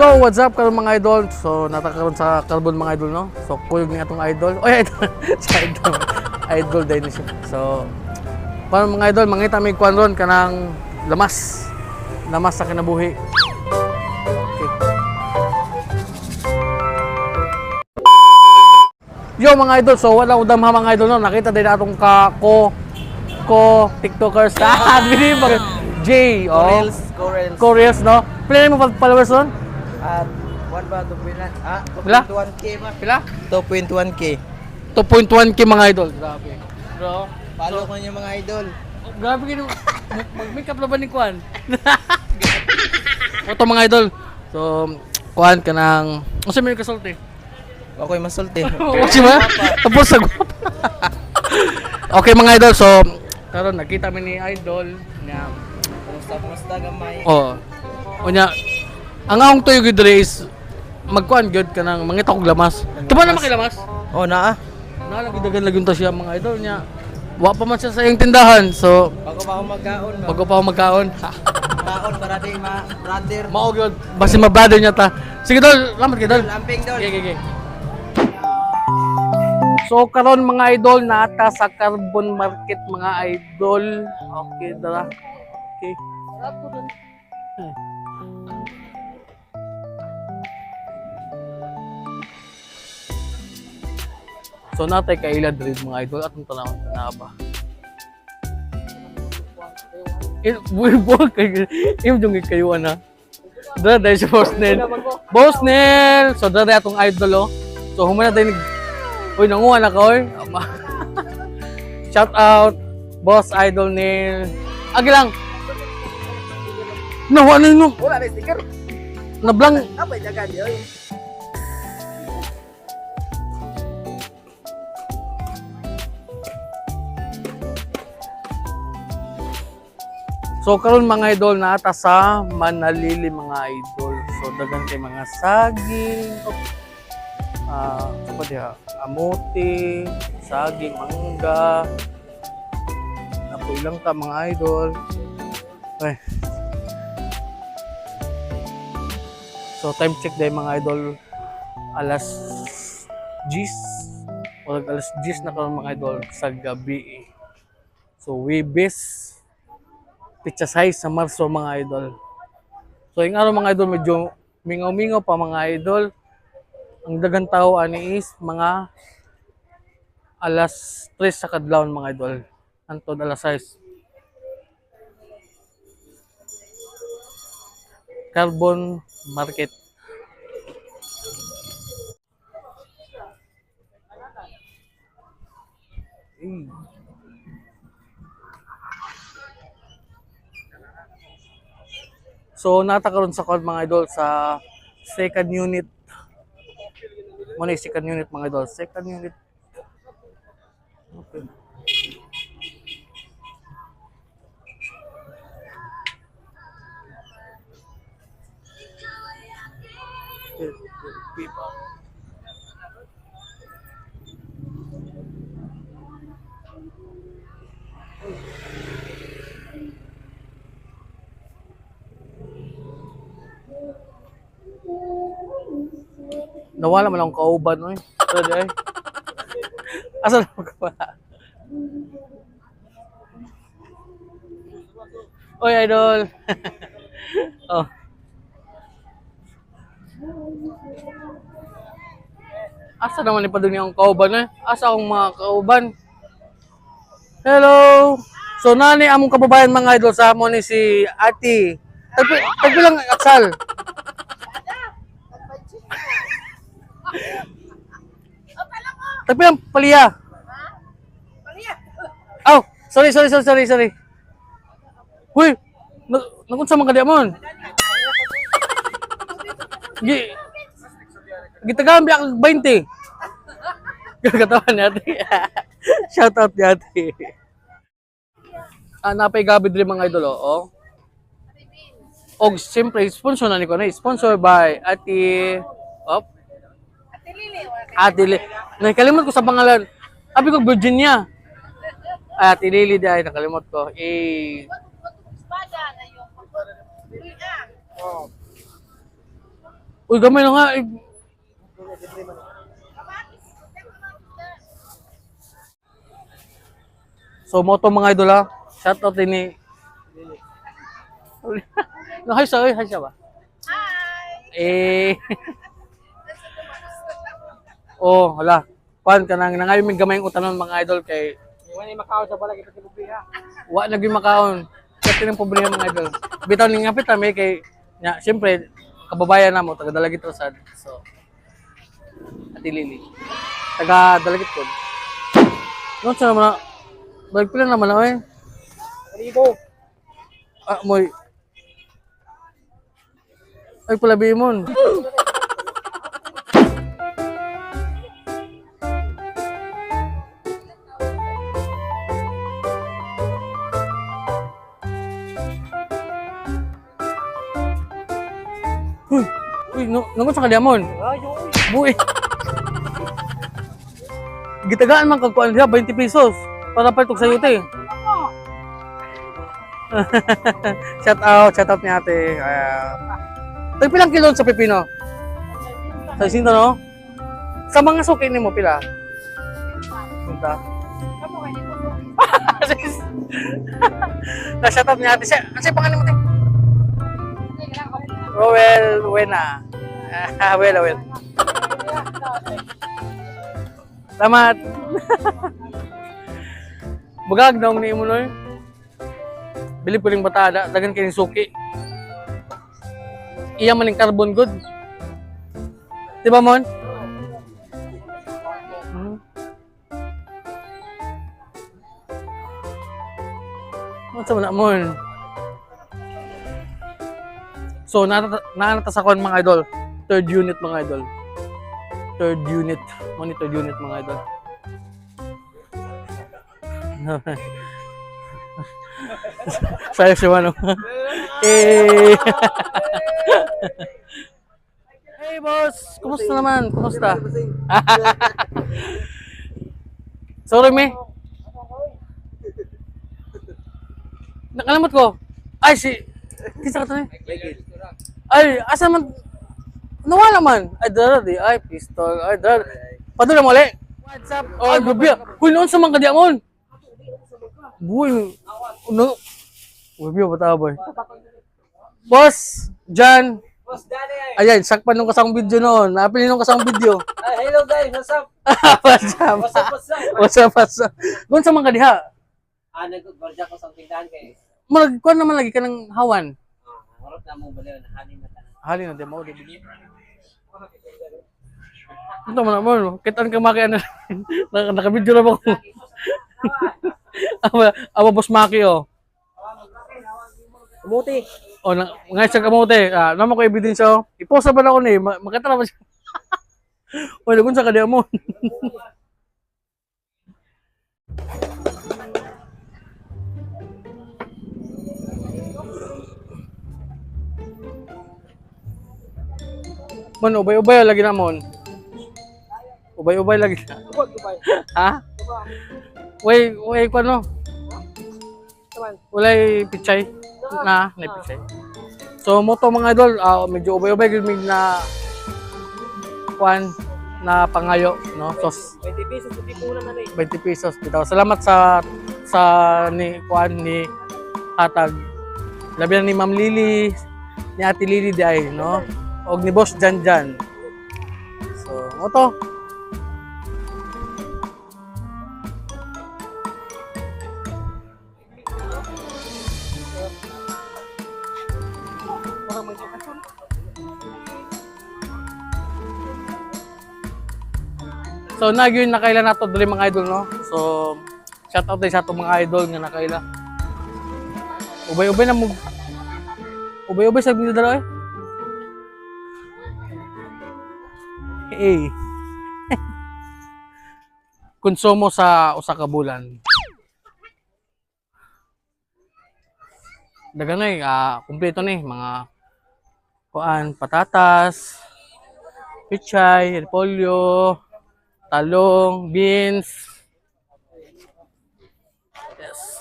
So, what's up karon mga idol? So, natakaroon sa carbon mga idol, no? So, kuyog ni atong idol. Oy, idol. sa idol. idol din siya. So, paano mga idol, mangita may kwan ron kanang lamas. Lamas sa kinabuhi. Okay. Yo mga idol, so wala udam ha mga idol no. Nakita din atong ka ko ko TikTokers. Ah? J, oh. Corels, Corels. Koreans, no? Pila mo followers nun? At 1 ba 2.1? Ah, Wala? 2.1k ba? Pila? 2.1k. 2.1k mga idol. Grabe. Bro. Follow ko niyo mga idol. Oh, grabe kayo. Mag-makeup na ba ni Kwan? Ito mga idol. So, Kwan ka ng... Ano sa mga kasulti? Ako'y masulti. Oo, si ba? Tapos sa okay mga idol, so... Karon nakita mi ni idol na... Kumusta, kumusta gamay? Oh. O niya, ang akong tuyo gid diri is magkuan gyud ka ng mangita kog lamas. Tuba na makilamas? Oh, naa. Nalagidagan lagi to siya mga idol niya. Wa pa man siya sa iyong tindahan. So, Bago pa ako magkaon ba? bago pa ako magkaon. Kaon para di ma brother. Mao gyud. Basta ma-brother niya ta. Sige dol, lamat kay dol. Lamping dol. Okay, okay, okay. So karon mga idol nata sa carbon market mga idol. Okay, dara. Okay. Eh. So natay kaila diri mga idol atong tanawon na ba. Eh, buhay buhay kayo. Im jung kayo na. Dara dahil si Boss Nel. Boss Nel! So dara atong idol oh. So humana tayo Uy, nanguha na ka oy. Shout out Boss Idol Nel. Agi lang. No, ano yun? Wala na sticker. Nablang. Apa jaga dia? So karon mga idol na ata sa Manalili mga idol. So dagan kay mga saging. Ah, uh, apa dia? Amote, saging, mangga. Napo ilang ta mga idol. Ay. So time check day mga idol. Alas 10 o alas 10 na karon mga idol sa gabi. So Webes pizza size sa Marso mga idol. So yung araw mga idol medyo mingaw-mingaw pa mga idol. Ang dagang tao ani is mga alas 3 sa kadlawon mga idol. Antod alas 6. Carbon Market. Mm. So natakaroon sa call mga idol sa second unit. Muna second unit mga idol. Second unit. Okay. People. Nawala man akong kauban, oy. Sorry, ay. Asa na ka ba? Oy, idol. oh. Asa naman ipadung niya akong kauban, eh? Asa akong mga kauban? Hello! So, nani among kababayan mga idol sa mo ni si Ati. Tagpi, tagpi lang aksal. Tapi ang paliya. Oh, sorry, sorry, sorry, sorry, sorry. Huy, na- nakunsa man kadya mon. Gi Gitagaan biya kag 20. Gagatawan ni ate. Shout out ni ate. Ah, napay gabi diri mga idol oh. Og siyempre sponsor na ni ko na sponsor by Ate Op Ate Lili. Nakalimot ko sa pangalan. Sabi ko Virginia. Ay, Ate Lili dahil nakalimot ko. Eh. Uy, gamay na nga. eh. So, mo to mga idol ha. Shout out ni... no, hi siya, hi siya ba? Hi! Eh... oh, hala. Pan ka nang nangayon may gamay yung utanon mga idol kay Iwan ni Macau sa balay kita kibubiha. wa lagi makaon. Kasi ng problema mga idol. Bitaw ni ngapit kami kay nya syempre kababayan namo taga Dalagit Rosad. So Ati Lili. Taga Dalagit ko. No sa naman na- Balik pila naman na eh. Ribo. Ah, moy. Ay pala bimon. uy, nungon sa kalyamon. Ayo. Buhi. Gitagaan man kag kuan siya 20 pesos para pa sa yute. shout out, shout out ni ate. Uh, Tag pilang kilo sa pepino? Sa isinta no? Sa mga suki nimo pila? Punta. Na shout out ni ate siya. Ano siya mo Wena. Ah, well, well. Salamat. Bugag daw ni mo noy. Bilib ko ning batada, dagan kini suki. Iya man ning carbon good. Di ba mon? Hmm. Ano sa na mon? So, sa kon mga idol. Third unit mga idol. Third unit. Mo ni third unit mga idol. Saya siya ano. eh. hey boss, kumusta naman? Kumusta? Sorry me. Nakalimot ko. Ay si Kisa ka to eh. Ay, asa man? Nawala man. Ay, dara di. Ay, pistol. Ay, dara. Padula mo ulit. What's up? Ay, gabi. Kuy, noon sa mga kadiamon. Buy. No. Gabi, bata boy. Boss, Jan. Boss Danny. Ayan, sakpan nung kasang video noon. Napili nung kasang video. Ay, hello guys, what's up? what's up? What's up, what's up? What's up? What's up? Doon sa mga kadiha. Ah, nag-gorja ko sa tindahan kay. Mag, kuha naman lagi ka ng hawan. Ah, harap na mo baliw na halin na tanan. Hali na, di mo. Di Ito mo naman, kitaan ka maki ano. Naka- Naka-video na ba ako? Awa, awa boss Maki oh. Umuti. Oh, na, nga sa kamote. Ah, naman ko ebidensya oh. I-post na ba na ako ni? Ma- Makita na ba siya? Oy, lagun sa kadya mo. Man, ubay-ubay lagi na mon. Ubay-ubay lagi na. Ubod, ubay. Ha? Way, way ko ano? Walay pichay na, na pichay. So mo to mga idol, ah, medyo ubay-ubay gid na kwan na pangayo, no? So 20 pesos sa tipunan na rin. 20 pesos bitaw. Salamat sa sa ni kwan ni hatag. Labi na ni Ma'am Lily, ni Ate Lily di ay, no? Og ni Boss Jan Jan. So, mo to. So nagyo na kaila nato dali mga idol no. So shout out din sa atong mga idol nga nakaila. Ubay-ubay na mo. Ubay-ubay sa mga dala eh. Eh. Konsumo sa usa ka bulan. Dagan eh, ah, kumpleto ni mga kuan, patatas, pichay, repolyo, talong, beans. Yes.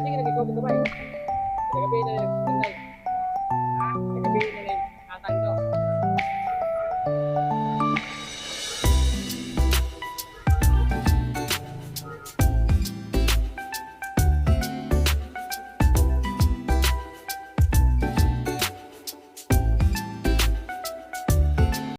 Sige, nag-ikaw dito ba? Gabi na nagpunay.